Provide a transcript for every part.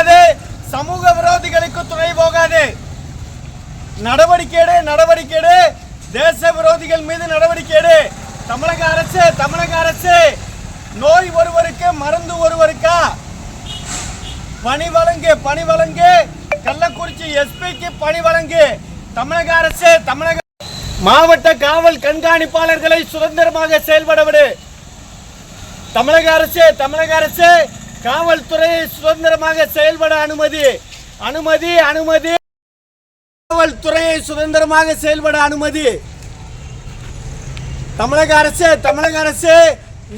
போகாது. சமூக விரோதிகளுக்கு துணை போகாது. நடவடிக்கை நடவடிக்கை தேச விரோதிகள் மீது நடவடிக்கை தமிழக அரசு தமிழக அரசு. நோய் ஒருவருக்கு மருந்து ஒருவருக்கா? பணி வழங்கு பணி வழங்கு. கள்ளக்குறிச்சி எஸ்பிக்கு பணி வழங்கு. தமிழக அரசு தமிழக மாவட்ட காவல் கண்காணிப்பாளர்களை சுதந்திரமாக செயல்பட விடு. தமிழக அரசு தமிழக அரசு. காவல்துறையை சுதந்திரமாக செயல்பட அனுமதி. அனுமதி அனுமதி. காவல்துறையை சுதந்திரமாக செயல்பட அனுமதி. தமிழக அரசு தமிழக அரசு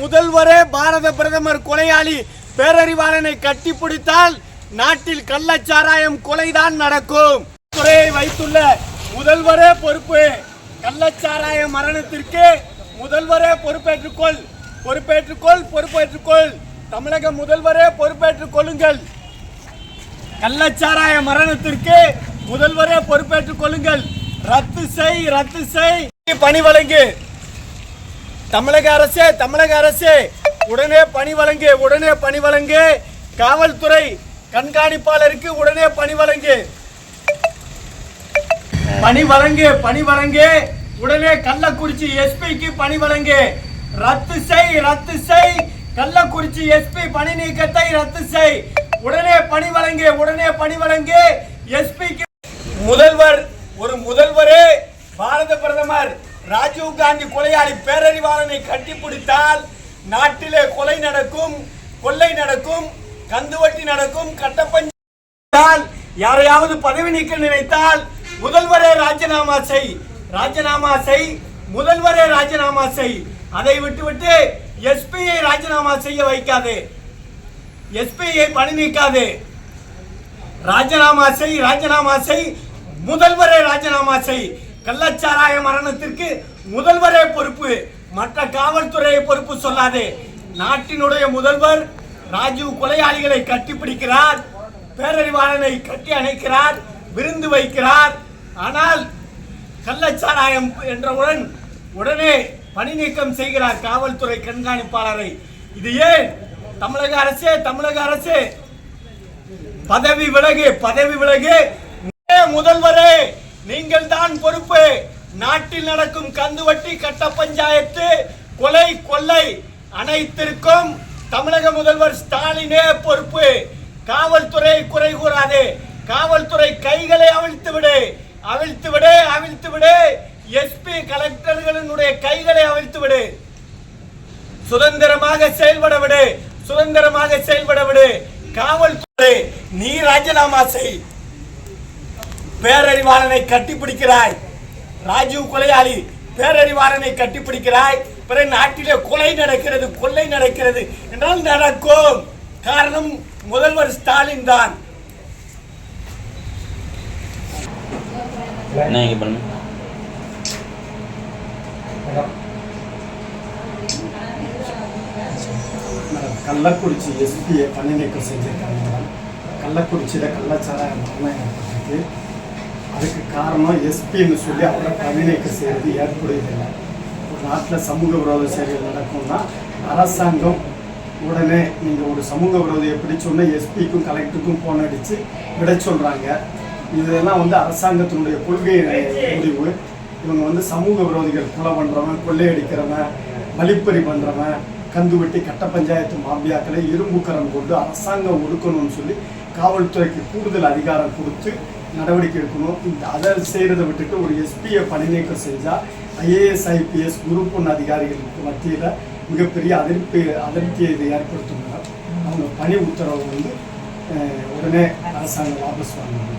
முதல்வரே பாரத பிரதமர் கொலையாளி பேரறிவாளனை கட்டிப்பிடித்தால் நாட்டில் கள்ளச்சாராயம் கொலைதான் நடக்கும். துறையை வைத்துள்ள முதல்வரே பொறுப்பு. கள்ளச்சாராய மரணத்திற்கு முதல்வரே பொறுப்பேற்றுக்கொள். பொறுப்பேற்றுக்கொள் பொறுப்பேற்றுக்கொள். தமிழக முதல்வரே பொறுப்பேற்றுக் கொள்ளுங்கள். கள்ளச்சாராய மரணத்திற்கு முதல்வரே பொறுப்பேற்றுக் கொள்ளுங்கள். ரத்து செய் ரத்து செய். பணி வழங்கு. தமிழக அரசே தமிழக அரசு. உடனே பணி வழங்கு உடனே பணி வழங்கு. காவல்துறை கண்காணிப்பாளருக்கு உடனே பணி வழங்கு. பணி வழங்கு பணி வழங்கு. உடனே கள்ளக்குறிச்சி எஸ்பிக்கு பணி வழங்கு. ரத்து செய் ரத்து செய். கள்ளக்குறிச்சி எஸ்பி பணி நீக்கத்தை ரத்து செய். உடனே பணி வழங்கு உடனே பணி வழங்கு. எஸ்பிக்கு முதல்வர் ஒரு முதல்வரே பாரத பிரதமர் ராஜீவ் காந்தி கொலையாளி பேரறிவாளனை கட்டிப்பிடித்தால் நாட்டிலே கொலை நடக்கும் கொள்ளை நடக்கும் கந்துவட்டி நடக்கும் கட்டப்பஞ்சால் யாரையாவது பதவி நீக்க நினைத்தால் முதல்வரே ராஜினாமா செய். ராஜினாமா செய். முதல்வரே ராஜினாமா செய். அதை விட்டுவிட்டு எஸ்பியை ராஜினாமா செய்ய வைக்காதே. எஸ்பியை பணி நீக்காது. ராஜினாமா செய் ராஜினாமா செய். முதல்வரே ராஜினாமா செய். கள்ளச்சாராய மரணத்திற்கு முதல்வரே பொறுப்பு. மற்ற காவல்துறையை பொறுப்பு சொல்லாதே. நாட்டினுடைய முதல்வர் ராஜீவ் கொலையாளிகளை கட்டிப்பிடிக்கிறார். பேரறிவாளனை கட்டி அணைக்கிறார். விருந்து வைக்கிறார். ஆனால் கள்ளச்சாராயம் என்றவுடன் உடனே பணி நீக்கம் செய்கிறார் காவல்துறை கண்காணிப்பாளரை. இது ஏன்? தமிழக அரசே தமிழக அரசே. பதவி விலகு பதவி விலகு. முதல்வரே நீங்கள் தான் பொறுப்பு. நாட்டில் நடக்கும் கந்துவட்டி கட்ட பஞ்சாயத்து கொலை கொள்ளை அனைத்திற்கும் தமிழக முதல்வர் ஸ்டாலினே பொறுப்பு. காவல்துறை குறை கூறாதே. காவல்துறை கைகளை அவிழ்த்து விடு. அவிழ்த்து விடு அவிழ்த்து விடு. எஸ்பி கலெக்டர்களினுடைய கைகளை அவிழ்த்து விடு. சுதந்திரமாக செயல்பட விடு. சுதந்திரமாக செயல்பட விடு. காவல்துறை நீ ராஜினாமா செய். பேரறிவாளனை கட்டிப்பிடிக்கிறாய். ராஜீவ் கொலையாளி பேரறிவாளனை கட்டிப்பிடிக்கிறாய். பிறகு நாட்டிலே கொலை நடக்கிறது கொள்ளை நடக்கிறது என்றால் நடக்கும். காரணம் முதல்வர் ஸ்டாலின் தான். என்ன பண்ணு மேடம் கள்ளக்குறிச்சி எஸ்பியை பணி நீக்கம் செஞ்சுருக்காங்க மேடம். கள்ளக்குறிச்சியில் கள்ளச்சாராயம் மரணம் ஏற்பட்டிருக்கு. அதுக்கு காரணம் எஸ்பின்னு சொல்லி அவரை பணி நீக்கம் செய்கிறது ஏற்புடையதில்லை ஒரு நாட்டில் சமூக விரோத செயல்கள் நடக்கும்னா அரசாங்கம் உடனே நீங்கள் ஒரு சமூக விரோதியை பிடிச்சோன்னே எஸ்பிக்கும் கலெக்டருக்கும் போன் அடித்து விட சொல்கிறாங்க இதெல்லாம் வந்து அரசாங்கத்தினுடைய கொள்கை முடிவு. இவங்க வந்து சமூக விரோதிகள் கொலை பண்ணுறவன் கொள்ளையடிக்கிறவன் வழிப்பறி பண்ணுறவன் கந்து வெட்டி கட்ட பஞ்சாயத்து மாபியாக்களை இரும்புக்கரம் கொண்டு அரசாங்கம் ஒடுக்கணும்னு சொல்லி காவல்துறைக்கு கூடுதல் அதிகாரம் கொடுத்து நடவடிக்கை எடுக்கணும். இந்த அதை செய்கிறத விட்டுட்டு ஒரு எஸ்பியை பணி நீக்கம் செஞ்சால் ஐஏஎஸ் ஐபிஎஸ் குரூப் அதிகாரிகளுக்கு மத்தியில் மிகப்பெரிய அதிருப்தி அதிருப்தியை இதை ஏற்படுத்தும். அவங்க பணி உத்தரவு வந்து உடனே அரசாங்கம் வாபஸ் வாங்கணும்.